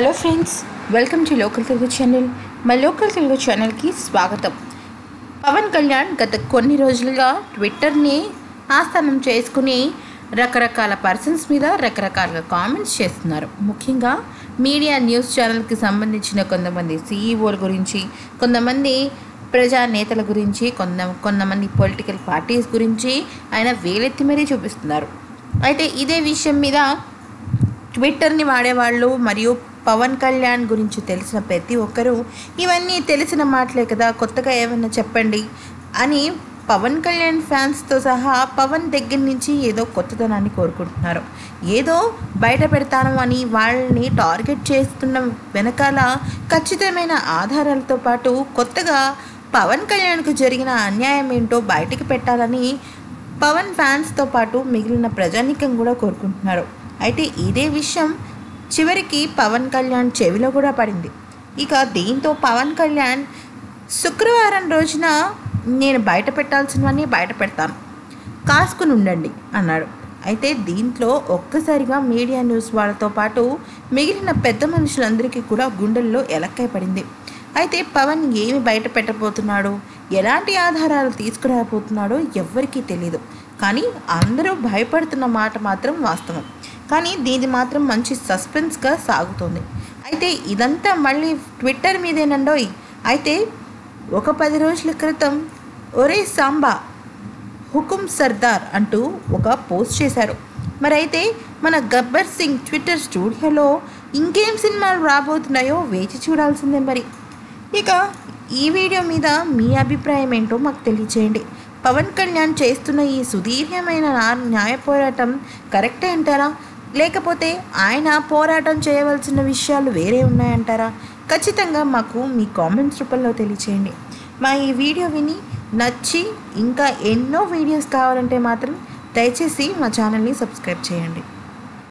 Hello friends welcome to local Telugu channel. మా local Telugu ఛానల్కి స్వాగతం. పవన్ కళ్యాణ్ గత కొన్ని రోజులుగా ట్విట్టర్ని ఆస్థానం చేసుకుని రకరకాల పర్సన్స్ మీద రకరకాలుగా కామెంట్స్ చేస్తున్నారు. ముఖ్యంగా మీడియా న్యూస్ ఛానల్కి సంబంధించిన కొంతమంది సీఈఓల గురించి కొంతమంది ప్రజా నేతల గురించి కొంత కొంతమంది పొలిటికల్ పార్టీస్ గురించి ఆయన వేలెత్తి మరీ చూపిస్తున్నారు. అయితే ఇదే విషయం మీద ట్విట్టర్ని వాడేవాళ్ళు మరియు పవన్ కళ్యాణ్ గురించి తెలిసిన ప్రతి ఒక్కరూ ఇవన్నీ తెలిసిన మాటలే కదా కొత్తగా ఏమైనా చెప్పండి అని పవన్ కళ్యాణ్ ఫ్యాన్స్తో సహా పవన్ దగ్గర నుంచి ఏదో కొత్తదనాన్ని కోరుకుంటున్నారు. ఏదో బయట పెడతాను అని వాళ్ళని టార్గెట్ చేస్తున్న వెనకాల ఖచ్చితమైన ఆధారాలతో పాటు కొత్తగా పవన్ కళ్యాణ్కు జరిగిన అన్యాయం ఏంటో బయటికి పెట్టాలని పవన్ ఫ్యాన్స్తో పాటు మిగిలిన ప్రజానికం కూడా కోరుకుంటున్నారు. అయితే ఇదే విషయం చివరికి పవన్ కళ్యాణ్ చెవిలో కూడా పడింది. ఇక దీంతో పవన్ కళ్యాణ్ శుక్రవారం రోజున నేను బయట పెట్టాల్సినవన్నీ బయట పెడతాను. కాసుకుని ఉండండి అన్నాడు. అయితే దీంట్లో ఒక్కసారిగా మీడియా న్యూస్ వాళ్ళతో పాటు మిగిలిన పెద్ద మనుషులందరికీ కూడా గుండెల్లో ఎలక్కై పడింది. అయితే పవన్ ఏమి బయట పెట్టబోతున్నాడు? ఎలాంటి ఆధారాలు తీసుకురాబోతున్నాడో ఎవ్వరికీ తెలియదు కానీ అందరూ భయపడుతున్న మాట మాత్రం వాస్తవం. కానీ దీని మాత్రం మంచి సస్పెన్స్గా సాగుతుంది. అయితే ఇదంతా మళ్ళీ ట్విట్టర్ మీదేనండోయ్? అయితే ఒక పది రోజుల క్రితం ఒరే సాంబా హుకుం సర్దార్ అంటూ ఒక పోస్ట్ చేశారు. మరి అయితే మన గబ్బర్ సింగ్ ట్విట్టర్ స్టూడియోలో ఇంకేం సినిమాలు రాబోతున్నాయో వేచి చూడాల్సిందే మరి. ఇక ఈ వీడియో మీద మీ అభిప్రాయం ఏంటో మాకు తెలియచేయండి. పవన్ కళ్యాణ్ చేస్తున్న ఈ సుదీర్ఘమైన నా- న్యాయ పోరాటం కరెక్టే అంటారా? లేకపోతే ఆయన పోరాటం చేయవలసిన విషయాలు వేరే ఉన్నాయంటారా? ఖచ్చితంగా మాకు మీ కామెంట్స్ రూపంలో తెలియచేయండి. మా ఈ వీడియో విని నచ్చి ఇంకా ఎన్నో వీడియోస్ కావాలంటే మాత్రం దయచేసి మా ఛానల్ని సబ్స్క్రైబ్ చేయండి.